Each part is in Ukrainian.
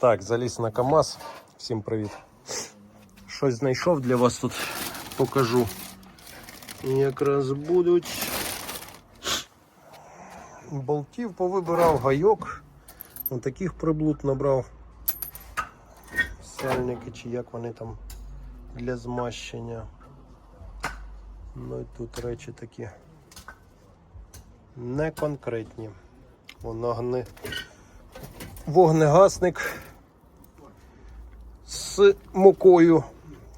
Так, заліз на КАМАЗ. Всім привіт. Щось знайшов для вас тут покажу. Якраз будуть. Болтів повибирав гайок. Ось таких приблуд набрав. Сальники чи як вони там для змащення. Ну і тут речі такі не конкретні. Воно гни... Вогнегасник з мукою.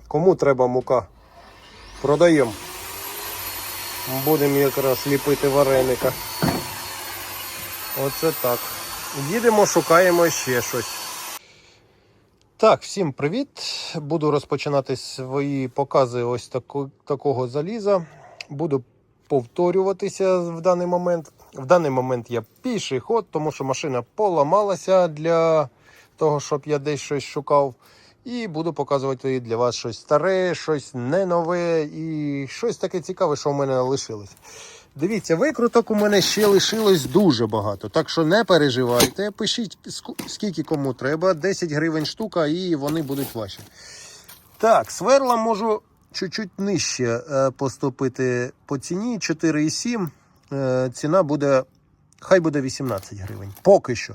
Кому треба мука? Продаємо. Будемо якраз ліпити вареника. Оце так. Їдемо, шукаємо ще щось. Так, всім привіт! Буду розпочинати свої покази ось таку, такого заліза. Буду повторюватися в даний момент. В даний момент я піший ход, тому що машина поламалася для того, щоб я десь щось шукав. І буду показувати для вас щось старе, щось не нове і щось таке цікаве, що в мене лишилось. Дивіться, викруток у мене ще лишилось дуже багато. Так що не переживайте, пишіть скільки кому треба. 10 гривень штука, і вони будуть ваші. Так, сверла можу чуть-чуть нижче е, поступити по ціні 4,7. Е, ціна буде, хай буде 18 гривень. Поки що.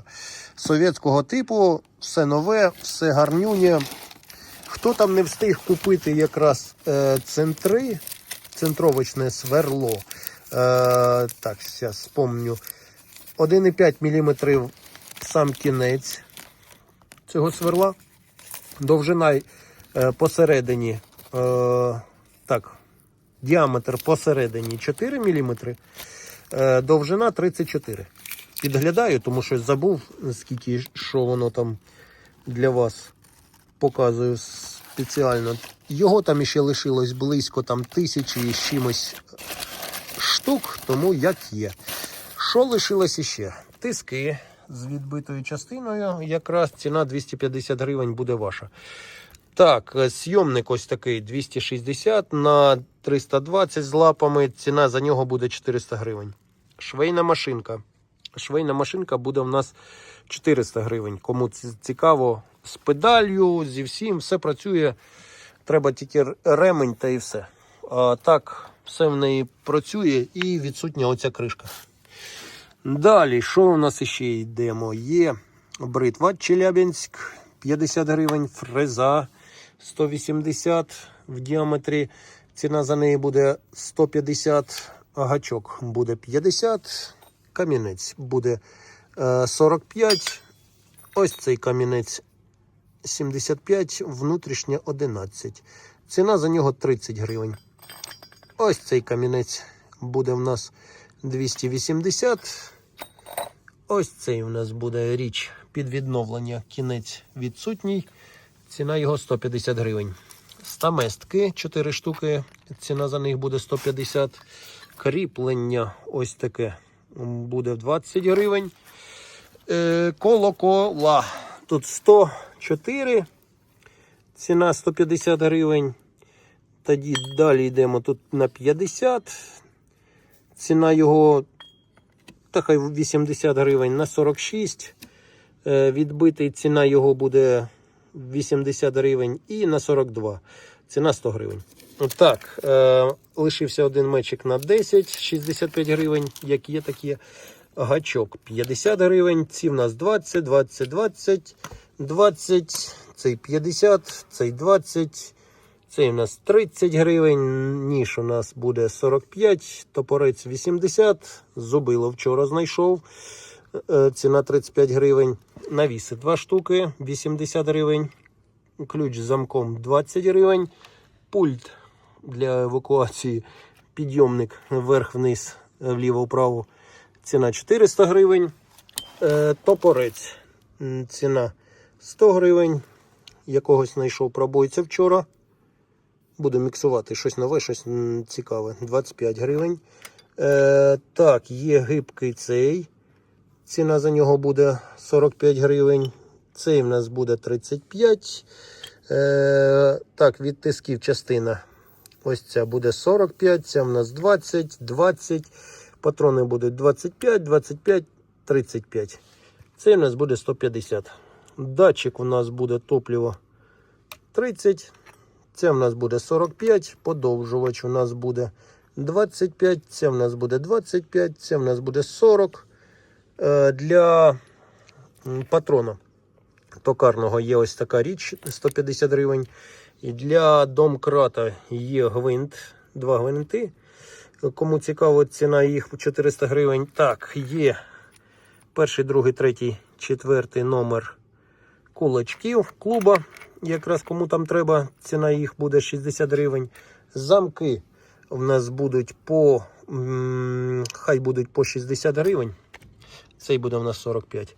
Совєтського типу, все нове, все гарнюнє. Хто там не встиг купити якраз е, центри, центровочне сверло. Е, так, зараз спомню. 1,5 мм сам кінець цього сверла. Довжина е, посередині. Е, так, діаметр посередині 4 мм, довжина 34 Підглядаю, тому що забув, скільки що воно там для вас показую спеціально. Його там іще лишилось близько там тисячі з чимось штук, тому як є. Що лишилось іще? Тиски з відбитою частиною. Якраз ціна 250 гривень буде ваша. Так, е, сйомник ось такий 260 на 320 з лапами. Ціна за нього буде 400 гривень. Швейна машинка. Швейна машинка буде в нас 400 гривень. Кому цікаво, з педалью, зі всім, все працює. Треба тільки ремень та і все. А так, все в неї працює і відсутня оця кришка. Далі, що у нас ще йдемо? Є бритва Челябинськ 50 гривень, фреза 180 в діаметрі. Ціна за неї буде 150, гачок буде 50, камінець буде е, 45. Ось цей камінець 75, внутрішня 11. Ціна за нього 30 гривень. Ось цей камінець буде в нас 280. Ось цей у нас буде річ під відновлення. Кінець відсутній. Ціна його 150 гривень. Стаместки 4 штуки. Ціна за них буде 150. Кріплення ось таке буде 20 гривень. Е, колокола. Тут 104. Ціна 150 гривень. Тоді далі йдемо тут на 50. Ціна його та хай 80 гривень на 46. Е, Відбитий ціна його буде 80 гривень і на 42. Ціна 100 гривень. Так, е, лишився один мечик на 10, 65 гривень, як є, так є. Гачок 50 гривень, ці в нас 20, 20, 20, 20, цей 50, цей 20, цей у нас 30 гривень, ніж у нас буде 45, топорець 80, зубило вчора знайшов, е, ціна 35 гривень. Навіси 2 штуки, 80 гривень. Ключ з замком 20 гривень. Пульт для евакуації, підйомник вверх-вниз, вліво-вправо. Ціна 400 гривень. Е, Топорець. Ціна 100 гривень. Якогось знайшов пробойця вчора. Буду міксувати щось нове, щось цікаве. 25 гривень. Е, так, є гибкий цей. Ціна за нього буде 45 гривень. Цей в нас буде 35. Е, так, від тисків частина. Ось ця буде 45, ця в нас 20, 20. Патрони будуть 25, 25, 35. Цей у нас буде 150. Датчик у нас буде топливо 30. Це в нас буде 45. Подовжувач у нас буде 25. Це в нас буде 25. Це в нас буде 40. Е, Для патрона токарного є ось така річ 150 гривень. І для домкрата є гвинт, два гвинти. Кому цікаво, ціна їх 400 гривень. Так, є перший, другий, третій, четвертий номер кулачків клуба. Якраз кому там треба, ціна їх буде 60 гривень. Замки в нас будуть по хай будуть по 60 гривень. Цей буде в нас 45.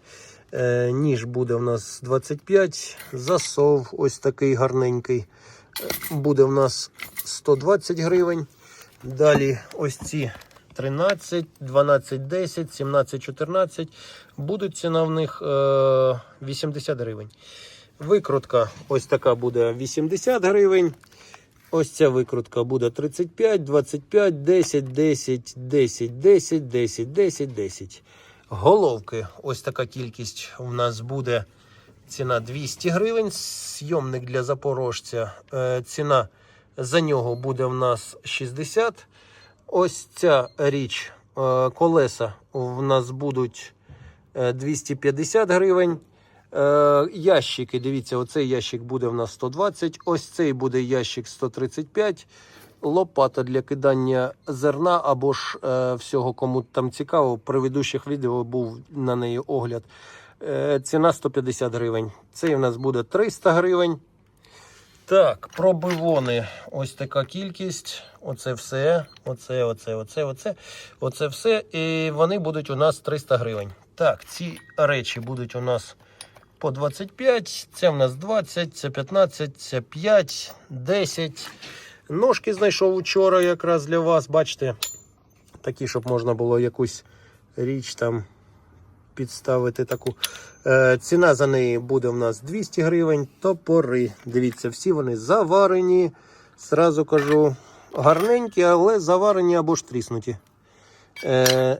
Е, ніж буде в нас 25. Засов ось такий гарненький. Е, Буде в нас 120 гривень. Далі ось ці 13, 12, 10, 17, 14. Будуть ціна в них е, 80 гривень. Викрутка ось така буде 80 гривень. Ось ця викрутка буде 35, 25, 10, 10, 10, 10, 10, 10, 10. Головки, ось така кількість у нас буде. Ціна 200 гривень. Сйомник для запорожця. Е, ціна за нього буде в нас 60. Ось ця річ, е, колеса в нас будуть е, 250 гривень. Е, ящики, дивіться, оцей ящик буде в нас 120, ось цей буде ящик 135. Лопата для кидання зерна або ж е, всього, кому там цікаво. В предыдущих відео був на неї огляд. Е, ціна 150 гривень. Цей в нас буде 300 гривень. Так, пробивони. Ось така кількість. Оце все. Оце, оце, оце, оце. Оце все. І вони будуть у нас 300 гривень. Так, ці речі будуть у нас по 25. Це в нас 20, це 15, це 5, 10. Ножки знайшов вчора якраз для вас. Бачите, такі, щоб можна було якусь річ там підставити таку. Е, ціна за неї буде в нас 200 гривень. Топори. Дивіться, всі вони заварені. Сразу кажу, гарненькі, але заварені або ж тріснуті. Е,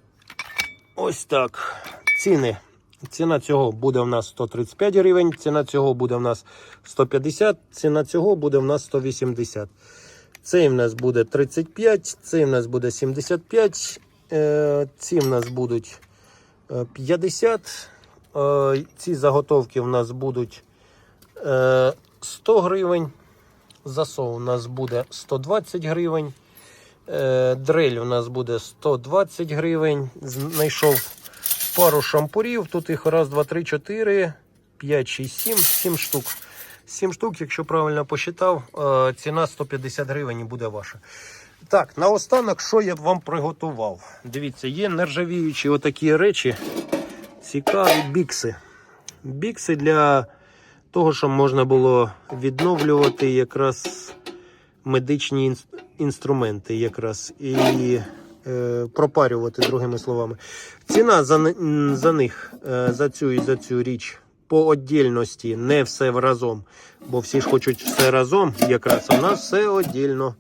ось так. Ціни. Ціна цього буде в нас 135 гривень, ціна цього буде в нас 150, ціна цього буде в нас 180. Цей в нас буде 35, цей в нас буде 75, е, ці в нас будуть е, 50. Е, Ці заготовки в нас будуть е, 100 гривень. Засов у нас буде 120 гривень. Е, Дрель у нас буде 120 гривень. Знайшов пару шампурів. Тут їх раз, два, три, чотири, п'ять, шість, сім, сім штук. 7 штук, якщо правильно посчитав, е, ціна 150 гривень і буде ваша. Так, наостанок, що я вам приготував? Дивіться, є нержавіючі отакі речі. Цікаві бікси. Бікси для того, щоб можна було відновлювати якраз медичні інструменти якраз і е, пропарювати, другими словами. Ціна за, за них, е, за цю і за цю річ по отдільності, не все разом. Бо всі ж хочуть все разом, якраз у нас все отдільно.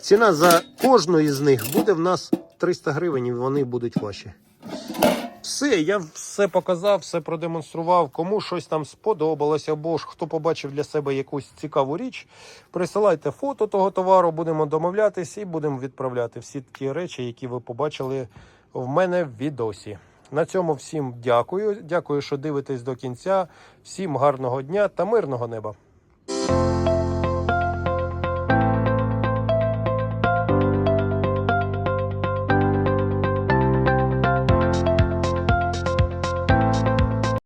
Ціна за кожну із них буде в нас 300 гривень, і вони будуть ваші. Все, я все показав, все продемонстрував. Кому щось там сподобалося, або ж хто побачив для себе якусь цікаву річ, присилайте фото того товару, будемо домовлятись і будемо відправляти всі ті речі, які ви побачили в мене в відосі. На цьому всім дякую. Дякую, що дивитесь до кінця. Всім гарного дня та мирного неба.